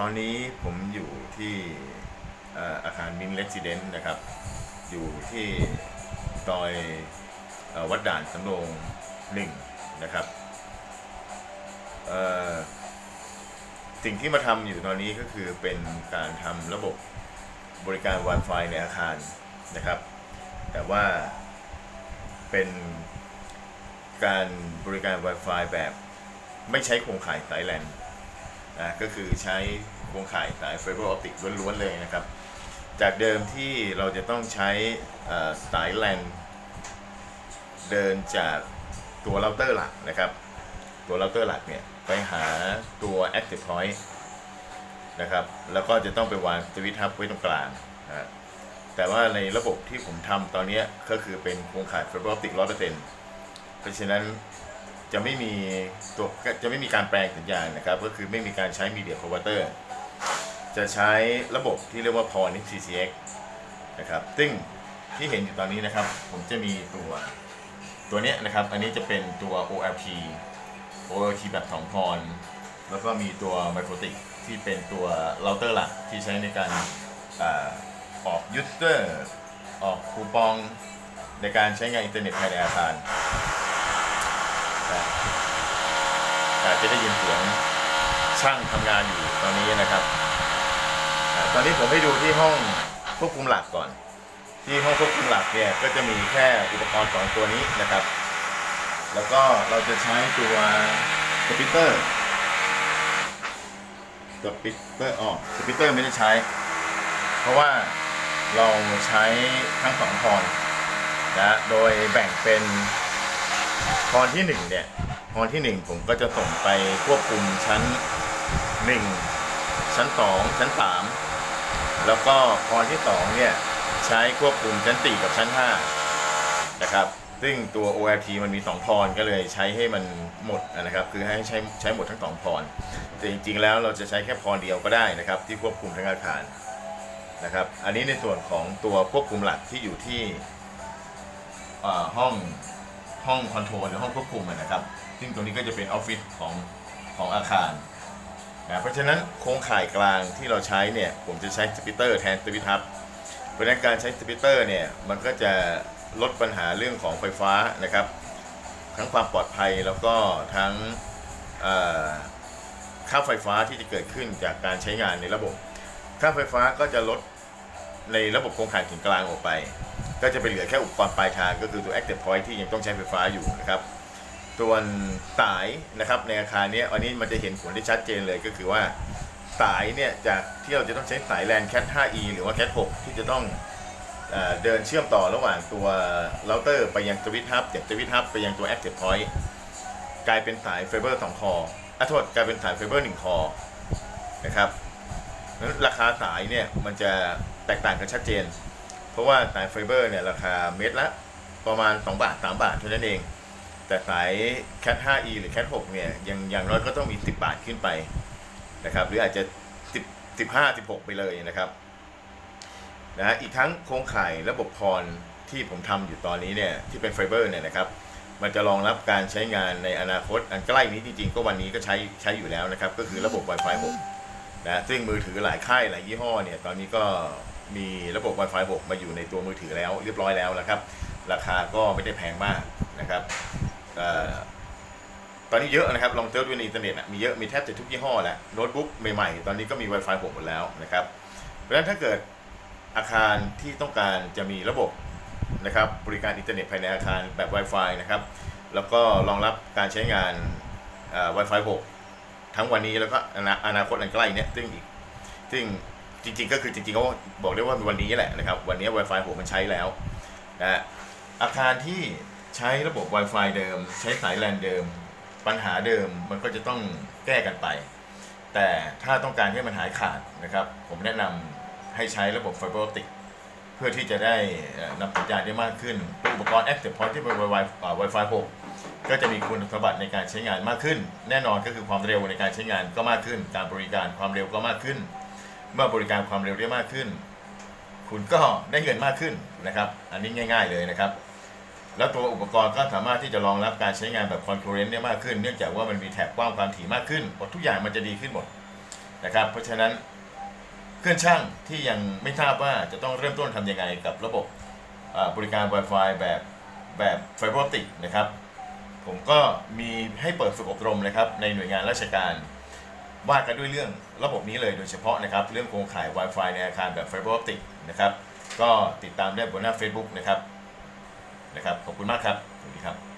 ตอนนี้ผมอยู่ที่อาคารมินเลสซิเดนต์นะครับ อยู่ที่ซอยอวัดด่านสำโรงหนึ่งนะครับสิ่งที่มาทำอยู่ตอนนี้ก็คือเป็นการทำระบบบริการ Wi-Fi ในอาคารนะครับ แต่ว่าเป็นการบริการ Wi-Fi แบบไม่ใช้โครงข่ายสายแลน นะก็คือใช้โครงข่ายสายไฟเบอร์ออปติกล้วนๆเลยนะครับ จากเดิมที่เราจะต้องใช้สายแลนเดินจากตัวเราเตอร์หลักนะครับ ตัวเราเตอร์หลักเนี่ยไปหาตัว Active Point นะครับ แล้วก็จะต้องไปวางสวิตช์ฮับไว้ตรงกลางนะแต่ว่าในระบบที่ผมทำตอนนี้ก็คือเป็นโครงข่ายไฟเบอร์ออปติกร้อยเปอร์เซ็นต์เพราะฉะนั้น จะไม่มีตัวจะไม่มีการแปลงสัญญาณนะครับ ก็คือไม่มีการใช้มีเดียคอ n เวเตอร์จะใช้ระบบที่เรียกว่า PON CCX นะครับ ซึ่งที่เห็นอยู่ตอนนี้นะครับ ผมจะมีตัวตัวเนี้ยนะครับ อันนี้จะเป็นตัว OLT OLT แบบ2พร แล้วก็มีตัว m i c r o t i c ที่เป็นตัวเราเตอร์หลักที่ใช้ในการอออกยูสเตอร์ออกคูปองในการใช้งานอินเทอร์เน็ตภายในอาคาร อา จจะได้ยินเสียงช่างทำงานอยู่ตอนนี้นะครับอตอนนี้ผมให้ดูที่ห้องควบคุมหลักก่อน ที่ห้องควบคุมหลักเนี่ยก็จะมีแค่อุปกรณ์สองตัวนี้นะครับ แล้วก็เราจะใช้ตัวสปิเตอร์สปิเตอร์อ๋อสปิเตอร์ไม่ได้ใช้ เพราะว่าเราใช้ทั้งสองพรนนะโดยแบ่งเป็นพรที่หนึ่งเนี่ย พรที่หนึ่งผมก็จะส่งไปควบคุมชั้นหนึ่งชั้นสองชั้นสามแล้วก็พรที่สองเนี่ย ใช้ควบคุมชั้นสี่กับชั้นห้านะครับซึ่งตัว OLT มันมี 2 พรก็เลยใช้ให้มันหมดนะครับ คือให้ใช้ใช้หมดทั้งสองพรแต่จริงๆ แล้วเราจะใช้แค่พรเดียวก็ได้นะครับ ที่ควบคุมทั้งอาคารนะครับ อันนี้ในส่วนของตัวควบคุมหลักที่อยู่ที่ห้อง ห้องคอนโทรลหรือห้องควบคุมนะครับ ซึ่งตรงนี้ก็จะเป็นออฟฟิศของของอาคารนะเพราะฉะนั้นโครงข่ายกลางที่เราใช้เนี่ยผมจะใช้สปิเตอร์แทนสวิตช์ฮับเพราะฉะนั้นการใช้สปิเตอร์เนี่ยมันก็จะลดปัญหาเรื่องของไฟฟ้านะครับ ทั้งความปลอดภัยแล้วก็ทั้งค่าไฟฟ้าที่จะเกิดขึ้นจากการใช้งานในระบบ ค่าไฟฟ้าก็จะลดในระบบโครงข่ายถึงกลางออกไป ก็จะไปเหลือแค่อุปกรณ์ปลายทางก็คือตัว active point ที่ยังต้องใช้ไฟฟ้าอยู่นะครับส่วนสายนะครับในอาคารเนี้ยอันนี้มันจะเห็นผลได้ชัดเจนเลยก็คือว่าสายเนี่ยจากที่เราจะต้องใช้สายแลน cat 5e หรือว่า cat 6ที่จะต้องเอเดินเชื่อมต่อระหว่างตัวเราเตอร์ไปยังสวิตช์ฮับจากสวิตช์ฮับไปยังตัว active point กลายเป็นสายไฟเบอร์2คออะโทษกลายเป็นสายไฟเบอร์1คอนะครับนั้นราคาสายเนี่ยมันจะแตกต่างกันชัดเจน เพราะว่าสายไฟเบอร์เนี่ยราคาเม็ดละประมาณ 2 บาท 3 บาทเท่านั้นเอง แต่สาย Cat 5e หรือ Cat 6เนี่ยยังอย่างน้อยก็ต้องมี 10 บาทขึ้นไปนะครับหรืออาจจะ 10 15 16 ไปเลยนะครับนะฮะอีกทั้งโครงข่ายระบบพรที่ผมทำอยู่ตอนนี้เนี่ยที่เป็นไฟเบอร์เนี่ยนะครับมันจะรองรับการใช้งานในอนาคตอันใกล้นี้จริงๆ ก็วันนี้ก็ใช้ใช้อยู่แล้วนะครับ ก็คือระบบ Wi-Fi 6นะซึ่งมือถือหลายค่ายหลายยี่ห้อเนี่ยตอนนี้ก็ มีระบบ Wi-Fi 6 มาอยู่ในตัวมือถือแล้วเรียบร้อยแล้วนะครับ ราคาก็ไม่ได้แพงมากนะครับออตอนนี้เยอะนะครับ ลองเซิร์ชดูในอินเทอร์เน็ตมีเยอะมีแทบจะทุกยี่ห้อแล้วโน้ตบุ๊กใหม่ๆ ตอนนี้ก็มี Wi-Fi 6 หมดแล้วนะครับ เพราะฉะนั้นถ้าเกิดอาคารที่ต้องการจะมีระบบนะครับบริการอินเทอร์เน็ตภายในอาคารแบบ Wi-Fi นะครับ แล้วก็รองรับการใช้งานเอ่อ Wi-Fi 6 ทั้งวันนี้แล้วก็อนาอนาคตอันใกล้เนี่ยซึ่งอีกซึ่ง จริง ๆ ก็คือจริงๆเขาบอกได้ว่าวันนี้แหละนะครับ วันนี้ Wi-Fi 6มันใช้แล้วนะฮะอาคารที่ใช้ระบบ Wi-Fi เดิม ใช้สายแลนเดิม ปัญหาเดิมมันก็จะต้องแก้กันไป แต่ถ้าต้องการให้มันหายขาดนะครับ ผมแนะนำให้ใช้ระบบไฟเบอร์ออปติกเพื่อที่จะได้นำสัญญาณได้มากขึ้น อุปกรณ์ Active Point ที่เป็น Wi-Fi 6ก็จะมีคุณสมบัติในการใช้งานมากขึ้น แน่นอนก็คือความเร็วในการใช้งานก็มากขึ้น การบริการความเร็วก็มากขึ้น เมื่อบริการความเร็วได้มากขึ้น คุณก็ได้เงินมากขึ้นนะครับ อันนี้ง่าย ๆเลยนะครับ แล้วตัวอุปกรณ์ก็สามารถที่จะรองรับการใช้งานแบบ concurrent ได้มากขึ้น เนื่องจากว่ามันมีแถบกว้างความถี่มากขึ้นหมดทุกอย่างมันจะดีขึ้นหมดนะครับ เพราะฉะนั้นเพื่อนช่างที่ยังไม่ทราบว่าจะต้องเริ่มต้นทำยังไงกับระบบบริการ Wi-Fi แบบแบบไฟเบอร์ออปติกนะครับ ผมก็มีให้เปิดฝึกอบรมนะครับในหน่วยงานราชการ ว่ากันด้วยเรื่องระบบนี้เลยโดยเฉพาะนะครับ เรื่องโครงข่าย Wi-Fi ในอาคารแบบไฟเบอร์ออปติกนะครับ ก็ติดตามได้บนหน้า Facebook นะครับนะครับ ขอบคุณมากครับ สวัสดีครับ